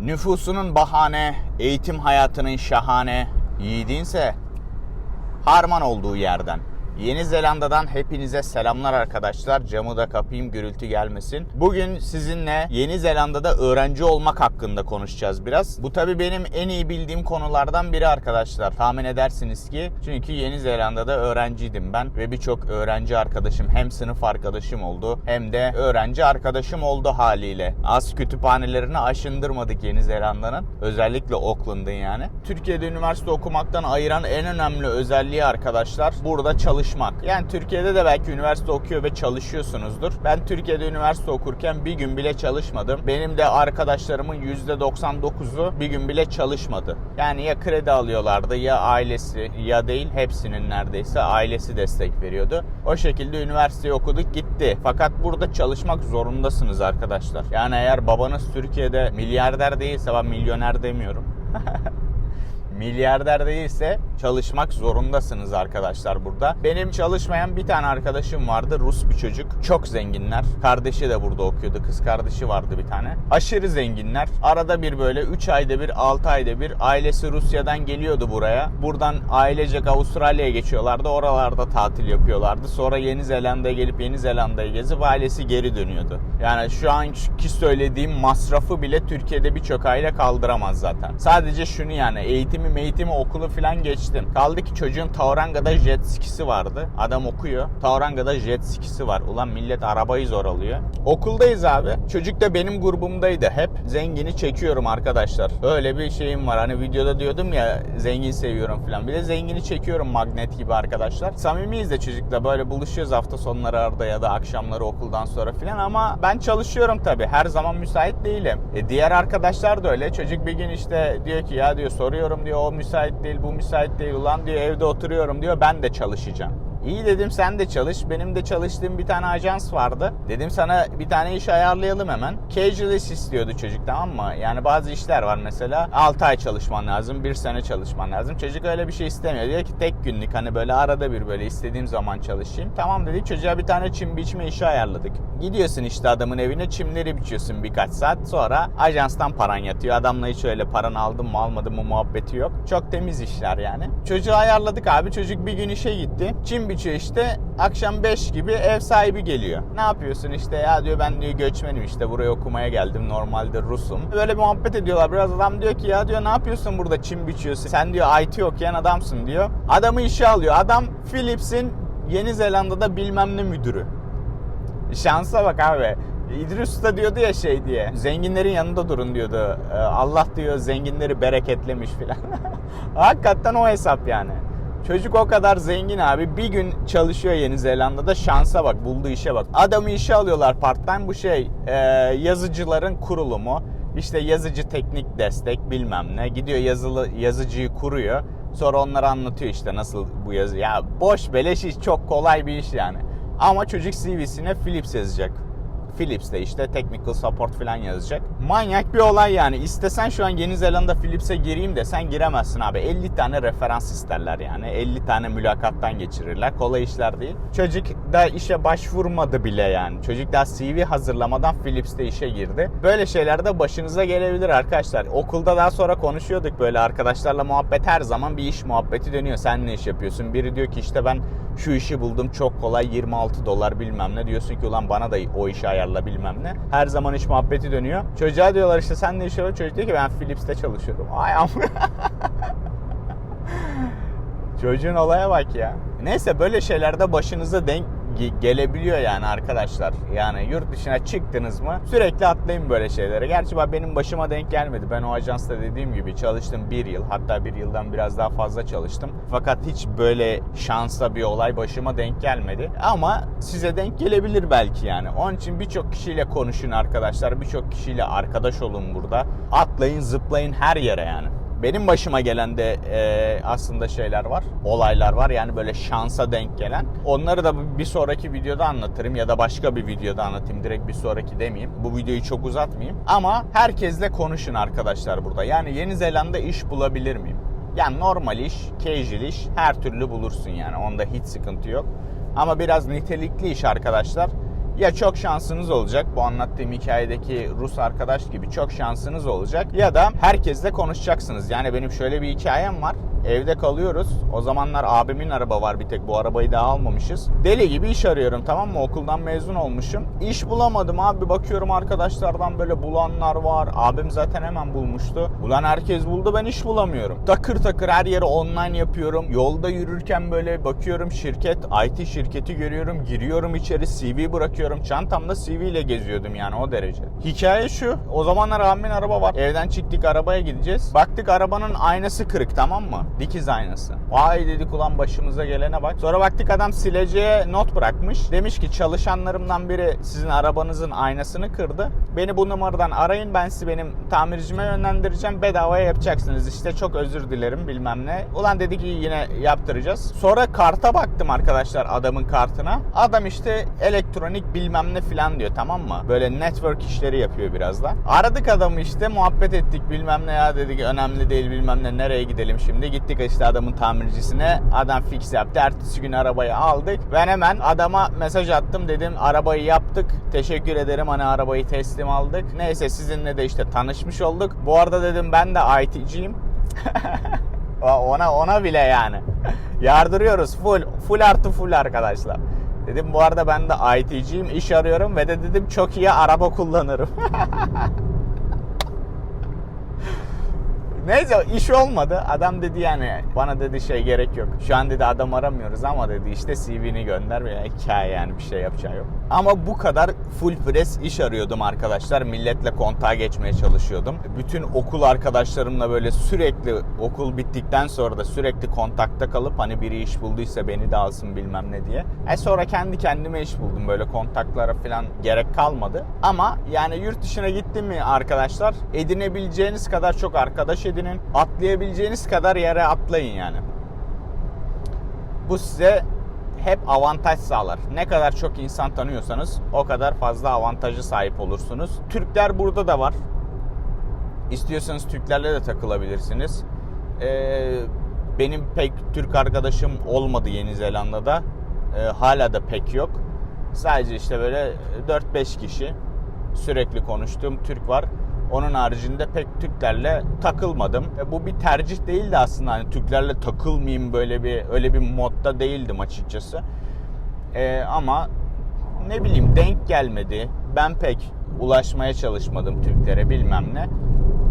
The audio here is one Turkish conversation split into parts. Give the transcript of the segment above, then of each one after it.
Nüfusunun bahane, eğitim hayatının şahane, yiğidinse harman olduğu yerden. Yeni Zelanda'dan hepinize selamlar arkadaşlar. Camı da kapayım gürültü gelmesin. Bugün sizinle Yeni Zelanda'da öğrenci olmak hakkında konuşacağız biraz. Bu tabi benim en iyi bildiğim konulardan biri arkadaşlar. Tahmin edersiniz ki çünkü Yeni Zelanda'da öğrenciydim ben ve birçok öğrenci arkadaşım hem sınıf arkadaşım oldu hem de öğrenci arkadaşım oldu haliyle. Az kütüphanelerini aşındırmadık Yeni Zelanda'nın. Özellikle Auckland'ın yani. Türkiye'de üniversite okumaktan ayıran en önemli özelliği arkadaşlar burada çalışmak. Yani Türkiye'de de belki üniversite okuyor ve çalışıyorsunuzdur. Ben Türkiye'de üniversite okurken bir gün bile çalışmadım. Benim de arkadaşlarımın %99'u bir gün bile çalışmadı. Yani ya kredi alıyorlardı ya ailesi ya değil hepsinin neredeyse ailesi destek veriyordu. O şekilde üniversiteyi okuduk gitti. Fakat burada çalışmak zorundasınız arkadaşlar. Yani eğer babanız Türkiye'de milyarder değilse ben milyoner demiyorum. milyarder değilse çalışmak zorundasınız arkadaşlar burada. Benim çalışmayan bir tane arkadaşım vardı. Rus bir çocuk. Çok zenginler. Kardeşi de burada okuyordu. Kız kardeşi vardı bir tane. Aşırı zenginler. Arada bir böyle 3 ayda bir 6 ayda bir ailesi Rusya'dan geliyordu buraya. Buradan ailecek Avustralya'ya geçiyorlardı. Oralarda tatil yapıyorlardı. Sonra Yeni Zelanda'ya gelip Yeni Zelanda'yı gezip ailesi geri dönüyordu. Yani şu anki söylediğim masrafı bile Türkiye'de birçok aile kaldıramaz zaten. Sadece şunu yani eğitimi eğitimi okulu falan geçtim. Kaldı ki çocuğun Tauranga'da jet skisi vardı. Adam okuyor. Tauranga'da jet skisi var. Ulan millet arabayı zor alıyor. Okuldayız abi. Çocuk da benim grubumdaydı hep. Zengini çekiyorum arkadaşlar. Öyle bir şeyim var. Hani videoda diyordum ya zengin seviyorum falan. Bir de zengini çekiyorum magnet gibi arkadaşlar. Samimiyiz de çocukla böyle buluşuyoruz hafta sonları arada ya da akşamları okuldan sonra falan ama ben çalışıyorum tabii. Her zaman müsait değilim. E diğer arkadaşlar da öyle. Çocuk bir gün işte diyor ki ya diyor soruyorum diyor o müsait değil bu müsait değil ulan diyor evde oturuyorum diyor ben de çalışacağım. İyi dedim sen de çalış. Benim de çalıştığım bir tane ajans vardı. Dedim sana bir tane iş ayarlayalım hemen. Casualist istiyordu çocuk tamam mı? Yani bazı işler var mesela 6 ay çalışman lazım, 1 sene çalışman lazım. Çocuk öyle bir şey istemiyor. Diyor ki tek günlük hani böyle arada bir böyle istediğim zaman çalışayım. Tamam dedik çocuğa bir tane çim biçme işi ayarladık. Gidiyorsun işte adamın evine çimleri biçiyorsun birkaç saat. Sonra ajanstan paran yatıyor. Adamla hiç öyle paran aldın mı almadın mı muhabbeti yok. Çok temiz işler yani. Çocuğu ayarladık abi. Çocuk bir gün işe gitti. Çim biçiyor işte. Akşam 5 gibi ev sahibi geliyor. Ne yapıyorsun işte ya diyor ben diyor göçmenim işte buraya okumaya geldim. Normalde Rusum. Böyle muhabbet ediyorlar. Biraz adam diyor ki ya diyor ne yapıyorsun burada çim biçiyorsun. Sen diyor IT okuyan adamsın diyor. Adamı işe alıyor. Adam Philips'in Yeni Zelanda'da bilmem ne müdürü. Şansa bak abi. İdris Usta diyordu ya şey diye. Zenginlerin yanında durun diyordu. Ee, Allah diyor zenginleri bereketlemiş filan. Hakikaten o hesap yani. Çocuk o kadar zengin abi. Bir gün çalışıyor Yeni Zelanda'da. Şansa bak, bulduğu işe bak. Adamı işe alıyorlar part time. Bu şey e, yazıcıların kurulumu. İşte yazıcı teknik destek bilmem ne. Gidiyor yazılı yazıcıyı kuruyor. Sonra onlara anlatıyor işte nasıl bu yazı. Ya boş beleş iş çok kolay bir iş yani. Ama çocuk CV'sine Philips yazacak. Philips'te işte technical support falan yazacak. Manyak bir olay yani. İstesen şu an Yeni Zelanda Philips'e gireyim desen giremezsin abi. 50 tane referans isterler yani. 50 tane mülakattan geçirirler. Kolay işler değil. Çocuk da işe başvurmadı bile yani. Çocuk daha CV hazırlamadan Philips'te işe girdi. Böyle şeyler de başınıza gelebilir arkadaşlar. Okulda daha sonra konuşuyorduk böyle arkadaşlarla muhabbet her zaman bir iş muhabbeti dönüyor. Sen ne iş yapıyorsun? Biri diyor ki işte ben şu işi buldum çok kolay 26 dolar bilmem ne. Diyorsun ki ulan bana da o işi ayarla bilmem ne. Her zaman iş muhabbeti dönüyor. Çocuğa diyorlar işte sen ne iş yapıyorsun? Çocuk diyor ki ben Philips'te çalışıyorum. Ay am. Çocuğun olaya bak ya. Neyse böyle şeylerde başınıza denk ge- gelebiliyor yani arkadaşlar. Yani yurt dışına çıktınız mı sürekli atlayın böyle şeylere. Gerçi benim başıma denk gelmedi. Ben o ajansta dediğim gibi çalıştım bir yıl. Hatta bir yıldan biraz daha fazla çalıştım. Fakat hiç böyle şansa bir olay başıma denk gelmedi. Ama size denk gelebilir belki yani. Onun için birçok kişiyle konuşun arkadaşlar. Birçok kişiyle arkadaş olun burada. Atlayın zıplayın her yere yani. Benim başıma gelen de e, aslında şeyler var, olaylar var. Yani böyle şansa denk gelen. Onları da bir sonraki videoda anlatırım ya da başka bir videoda anlatayım. Direkt bir sonraki demeyeyim. Bu videoyu çok uzatmayayım. Ama herkesle konuşun arkadaşlar burada. Yani Yeni Zelanda iş bulabilir miyim? Yani normal iş, casual iş her türlü bulursun yani. Onda hiç sıkıntı yok. Ama biraz nitelikli iş arkadaşlar. Ya çok şansınız olacak bu anlattığım hikayedeki Rus arkadaş gibi çok şansınız olacak ya da herkesle konuşacaksınız. Yani benim şöyle bir hikayem var. Evde kalıyoruz. O zamanlar abimin araba var bir tek bu arabayı daha almamışız. Deli gibi iş arıyorum tamam mı? Okuldan mezun olmuşum. İş bulamadım abi bakıyorum arkadaşlardan böyle bulanlar var. Abim zaten hemen bulmuştu. Ulan herkes buldu ben iş bulamıyorum. Takır takır her yeri online yapıyorum. Yolda yürürken böyle bakıyorum şirket, IT şirketi görüyorum. Giriyorum içeri CV bırakıyorum. Çantamda CV ile geziyordum yani o derece. Hikaye şu. O zamanlar abimin araba var. Evden çıktık arabaya gideceğiz. Baktık arabanın aynası kırık tamam mı? Dikiz aynası. Vay dedik ulan başımıza gelene bak. Sonra baktık adam sileceğe not bırakmış. Demiş ki çalışanlarımdan biri sizin arabanızın aynasını kırdı. Beni bu numaradan arayın ben sizi benim tamircime yönlendireceğim. Bedavaya yapacaksınız işte çok özür dilerim bilmem ne. Ulan dedi ki yine yaptıracağız. Sonra karta baktım arkadaşlar adamın kartına. Adam işte elektronik bilmem ne filan diyor tamam mı? Böyle network işleri yapıyor biraz da. Aradık adamı işte muhabbet ettik bilmem ne ya dedik önemli değil bilmem ne nereye gidelim şimdi. Gittik işte adamın tamircisine. Adam fix yaptı. Ertesi gün arabayı aldık. Ben hemen adama mesaj attım dedim arabayı yaptık. Teşekkür ederim hani arabayı teslim aldık. Neyse sizinle de işte tanışmış olduk. Bu arada dedim ben de IT'ciyim. ona ona bile yani. Yardırıyoruz full full artı full arkadaşlar. Dedim bu arada ben de IT'ciyim iş arıyorum ve de dedim çok iyi araba kullanırım. Neyse iş olmadı. Adam dedi yani bana dedi şey gerek yok. Şu an dedi adam aramıyoruz ama dedi işte CV'ni gönder veya hikaye yani bir şey yapacağı yok. Ama bu kadar full press iş arıyordum arkadaşlar. Milletle kontağa geçmeye çalışıyordum. Bütün okul arkadaşlarımla böyle sürekli okul bittikten sonra da sürekli kontakta kalıp hani biri iş bulduysa beni de alsın bilmem ne diye. E sonra kendi kendime iş buldum. Böyle kontaklara falan gerek kalmadı. Ama yani yurt dışına gittim mi arkadaşlar edinebileceğiniz kadar çok arkadaş edinin. Atlayabileceğiniz kadar yere atlayın yani. Bu size hep avantaj sağlar. Ne kadar çok insan tanıyorsanız o kadar fazla avantajı sahip olursunuz. Türkler burada da var. İstiyorsanız Türklerle de takılabilirsiniz. Ee, benim pek Türk arkadaşım olmadı Yeni Zelanda'da. Ee, hala da pek yok. Sadece işte böyle 4-5 kişi sürekli konuştuğum Türk var. Onun haricinde pek Türklerle takılmadım. E, bu bir tercih değildi aslında. Hani Türklerle takılmayayım böyle bir öyle bir modda değildim açıkçası. E, ama ne bileyim denk gelmedi. Ben pek ulaşmaya çalışmadım Türklere bilmem ne.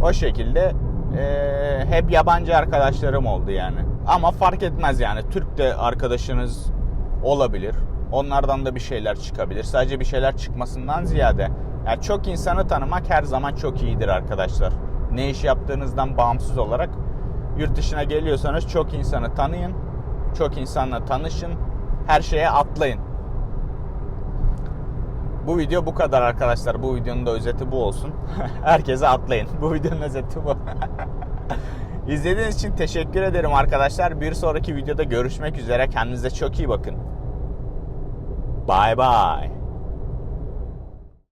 O şekilde e, hep yabancı arkadaşlarım oldu yani. Ama fark etmez yani. Türk de arkadaşınız olabilir. Onlardan da bir şeyler çıkabilir. Sadece bir şeyler çıkmasından ziyade yani çok insanı tanımak her zaman çok iyidir arkadaşlar. Ne iş yaptığınızdan bağımsız olarak yurt dışına geliyorsanız çok insanı tanıyın. Çok insanla tanışın. Her şeye atlayın. Bu video bu kadar arkadaşlar. Bu videonun da özeti bu olsun. Herkese atlayın. Bu videonun özeti bu. İzlediğiniz için teşekkür ederim arkadaşlar. Bir sonraki videoda görüşmek üzere. Kendinize çok iyi bakın. Bye bye.